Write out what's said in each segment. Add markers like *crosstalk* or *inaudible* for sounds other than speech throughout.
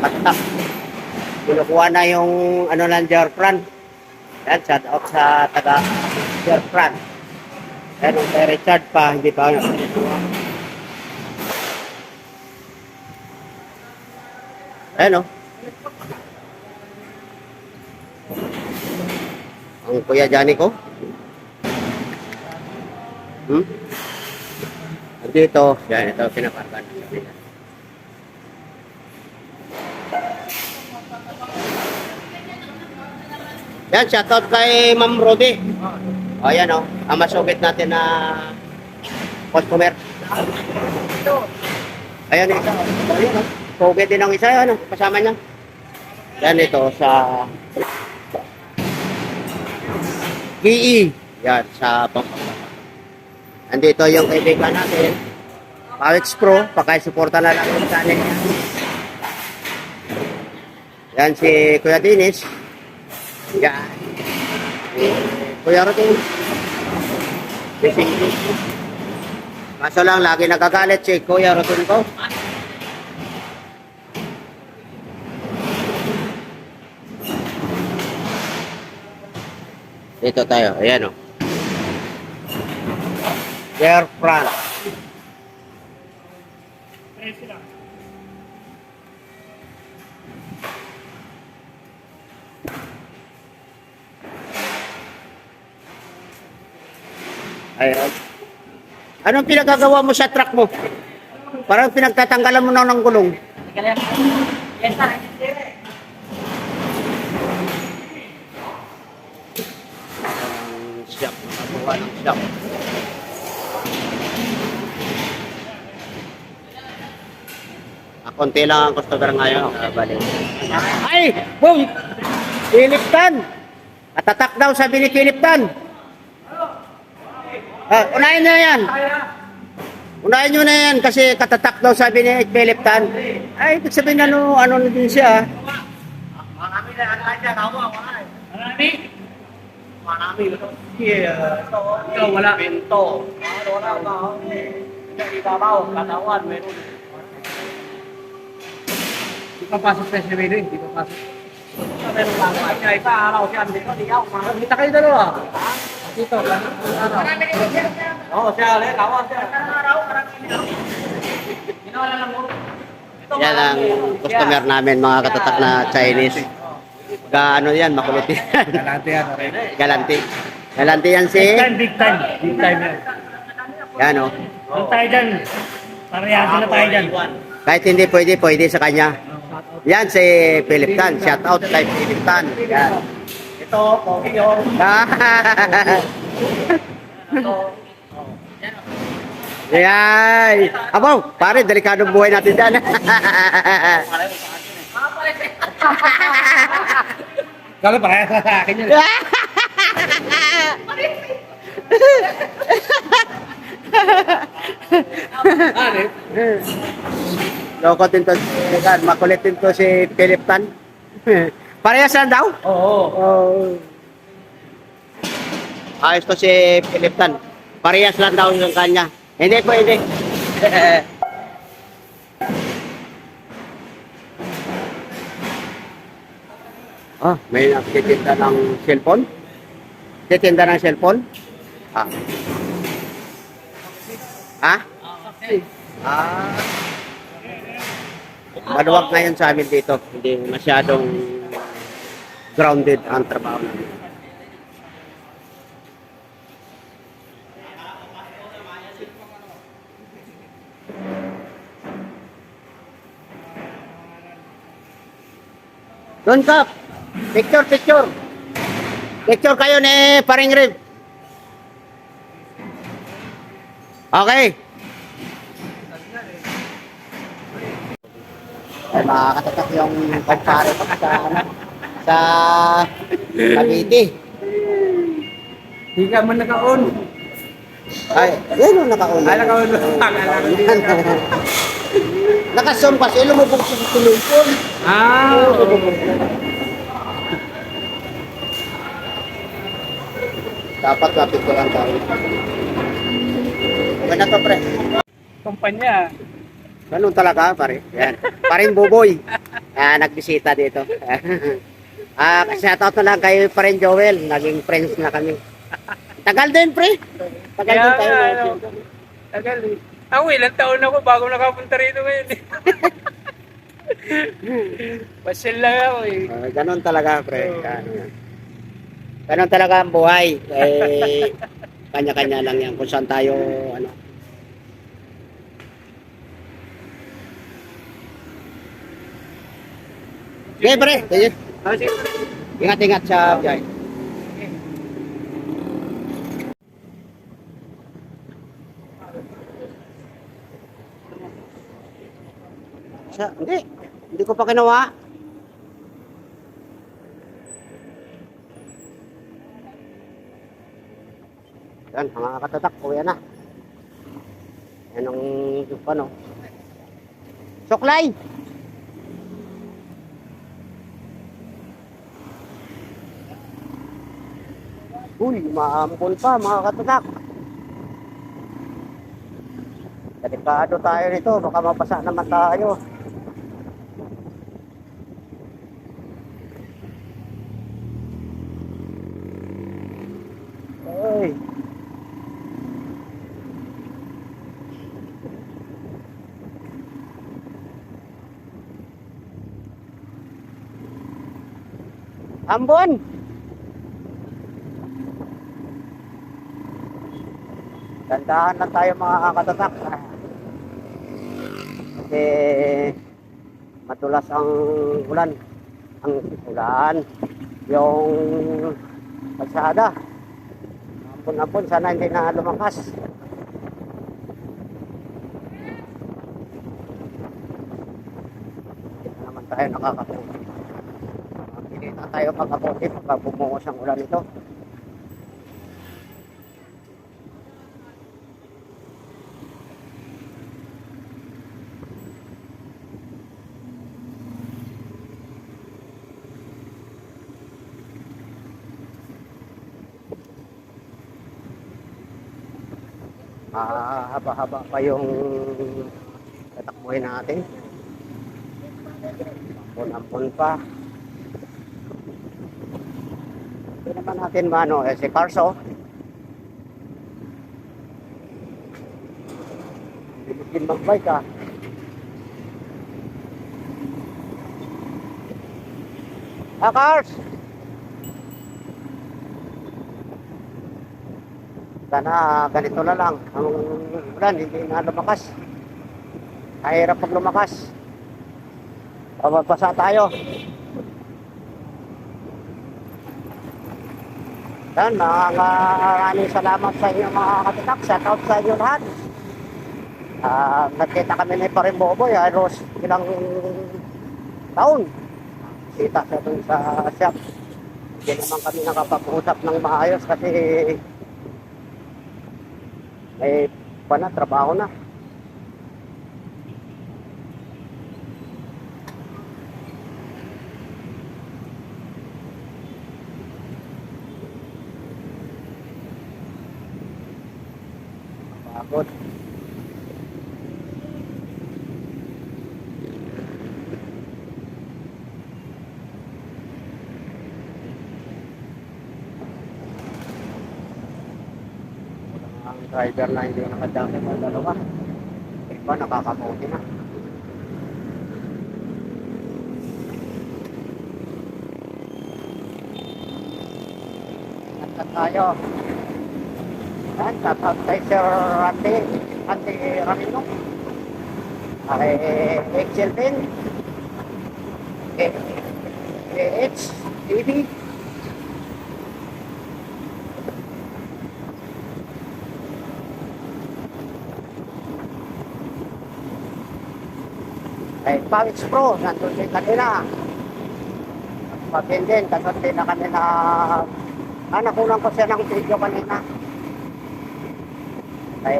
Katak. Kinukuha na yung ano ng Jerfran. Yan, shout out sa taga Jerfran. Yan, kay Richard pa, hindi pa. Ayan o. Ang kuya Johnny ko. Hmm? Dito, yan, ito, pinaparkan. Yan, shoutout kay Ma'am Rodi. O, yan o. Ang masugit natin na customer. Ayan, isa. o. Ayan, o. Sugit din ang isa, ano, kasama niya. Yan ito sa PE. Yan, sa Pampanga. Andito yung kaibigan natin. Pawix Pro, pakisuporta na lang yung channel niya. Yan si Kuya Dinis. Yan. Kuya Rodin. Busy. Kaso lang, lagi nagagalit si Kuya Rodin ko. Dito tayo. Ayan o. Air France. Ayan. Anong pinagagawa mo sa truck mo? Parang pinagtatanggalan mo na ng gulong. Ang shop, nakakuha ng. Ah, konti lang ang customer ngayon. Ah, bali. Ay! Boom! Philip Tan! Atatak daw sabi ni Philip Tan. Ah, unahin nyo yan. Unahin nyo na yan kasi katatak daw sabi ni. Ay, ibig sabihin ano, ano na din siya. Marami na ang kanya, kawa, wala eh. Marami? Marami. Yeah. Ito, wala. Bento. Ano, wala, wala. Hindi, ibabaw, katawan, meron. Di pa pasok sa Severo, hindi pa pasok. Meron lang, isa araw siya, dito, di ako, Kita kayo dalawa. Dito, ano? Oo, siya, ulit, kawan siya. Araw, marami niya. Ginawa na lang mo. Ito, Yan ang marami. customer namin, mga katatak na Chinese. Ga, ano yan, makulit yan. *laughs* Galante yan, okay. Galanti. Galanti yan si... Big time, big time. Big time yan. Yan o. Doon tayo dyan. Parehas na tayo dyan. Kahit hindi pwede, pwede sa kanya. Yan si Philip Tan. Shout out kay Philip Tan. Yan. Ito, pogi yun. Yan. Abaw, pare, delikadong buhay natin dyan. *laughs* Kala parehas na sa akin yun. Ano? Loko din to, yan, makulit din to si Philip Tan. Parehas lang daw? Oo. Oh. Ayos to si Philip Tan. Parehas lang daw yung kanya. Hindi pwede. *laughs* ah, may nagtitinda ng cellphone? Titinda ng cellphone? Ah. Ha? Ah. Maluwag ngayon sa amin dito. Hindi masyadong grounded ang trabaho namin. Doon ka. Picture, picture. Picture kayo ni Paring Rib. Okay. Ay, makakatatak yung kumpare ko sa, ano, sa Cavite. Hindi ka man naka-on. Ay, yan. Ay, naka-on. Ko hindi naka-on. Nakasum *laughs* kasi, lumubog sa tulungkol. Ah, Dapat lapit ko lang tayo. Na to, pre. kumpanya. Ganun talaga, pare. Yan. Paring buboy. Ah, nagbisita dito. *laughs* ah, shoutout na lang kay Paren Joel. Naging friends na kami. Tagal din, pre. Tagal din tayo. Kaya nga, ano, Tagal eh. Ako ilang taon ako bago nakapunta rito ngayon eh. *laughs* Pasyal lang ako eh. Ah, ganun talaga, pre. Ganun, yan. Ganun talaga ang buhay. Eh, kanya-kanya lang yan. Kung saan tayo, ano. Okay, pre. Sige. Ingat-ingat sa biyahe. Sa, hindi. Hindi ko pa ginawa. Yan, mga katatak, kuya na. Yan ang, ano. Suklay! Uy, maampon pa mga katatak. Delikado tayo nito, baka mapasa naman tayo. Ay. Ambon! Dandahan lang tayo mga katatak. Kasi matulas ang ulan. Ang ulan. Yung kalsada. Ampun-ampun, sana hindi na lumakas. Hindi na naman tayo nakakaputi. Na tayo makaputi pagka bumungos ang ulan ito. mahaba-haba pa yung tatakbuhin natin. Ampon-ampon pa. Naman natin maano, eh, si Carso. Hindi din magbike ah. Ah, Cars! Sana ganito na lang. Ang ulan, hindi na lumakas. Kahirap pag lumakas. Pababasa tayo. Yan, maraming salamat sa inyo mga katitak. Shout out sa inyo lahat. Ah, nagkita kami ni Parin Boboy, halos ilang taon. Kita sa dun sa shop. Hindi naman kami nakapag-usap ng maayos kasi may pa na, trabaho na. Pagod. ang driver na hindi nakadami ng dalawa. Iba nakakabuti na. Nagkat tayo. Yan, shoutout kay Sir Ate, Ate Ramino. Kay Excel din. KH TV. Kay Pawits Pro, nandun din kanina. Pagin din, kasot din na kanina. Ah, nakulang ko siya ng video kanina. Kay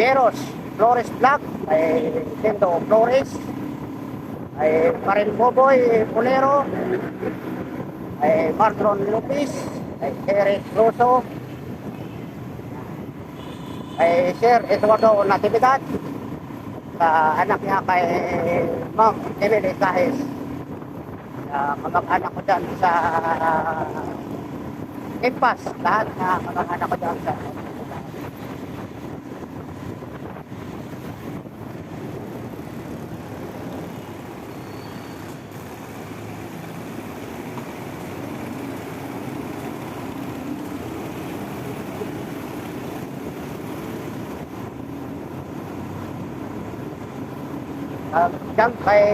Jeros, Flores Vlog, kay Tendo Flores, kay Karin Boboy Pulero, kay Martron Lopez, kay Eric Rosso, kay Sir Eduardo Natividad, sa anak niya kay Ma'am Emily Cahes, sa kamag-anak ko dyan sa Impas, lahat na kamag-anak ko dyan sa uh, dyan kay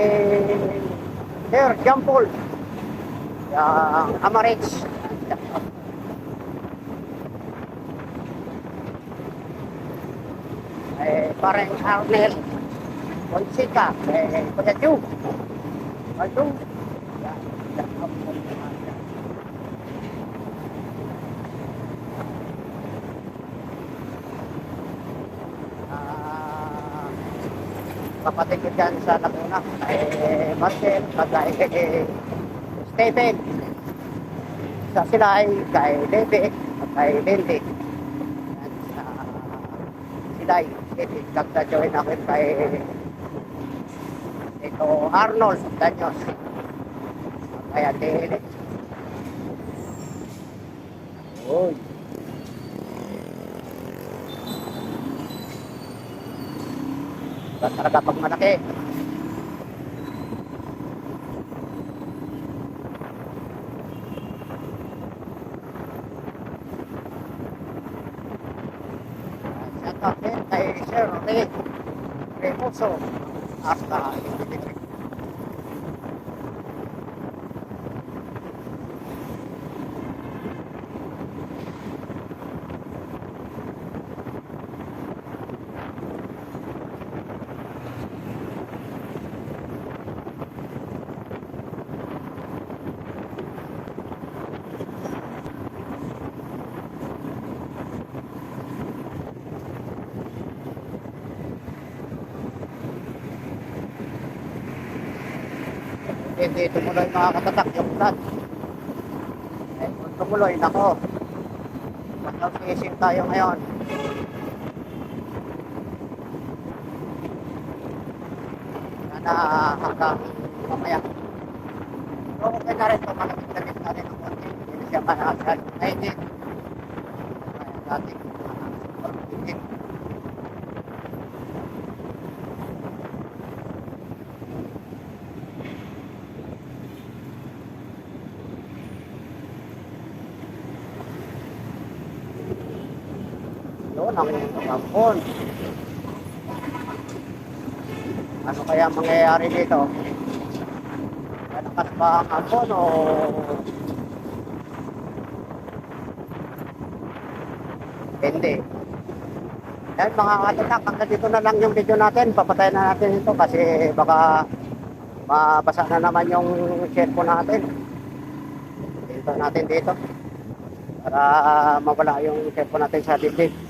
Sir John Paul. Yung Amarich. Eh, parang Arnel Consica eh, Kuya Ju Kuya Ju Yan, yan, yan. Ah, kapatid ko dyan sa Laguna. Kay Marcel kay Stephen sa sila ay kay Lebe kay Lindy at sa sila ay nagta-join ako kay ito Arnold Danyos kaya Dele Ba talaga pag malaki. Shout out din kay Sir Ray Remoso hasta hindi tumuloy mga katatak yung plan. Eh, kung tumuloy, nako. Mag-isip tayo ngayon. Sana hanggang mamaya. So, okay na rin ito. Malamig-lamig na rin ang konti. Hindi siya manasal. Ay, hindi. Kaya dati. Hindi. Yun ang kampon. Ano kaya mangyayari dito? Lalakas ba ang kampon o hindi? Yan mga katatak, hanggang dito na lang yung video natin. Papatayin na natin ito kasi baka mabasa na naman yung cellphone natin. Dito natin dito para mawala yung cellphone natin sa dibdib.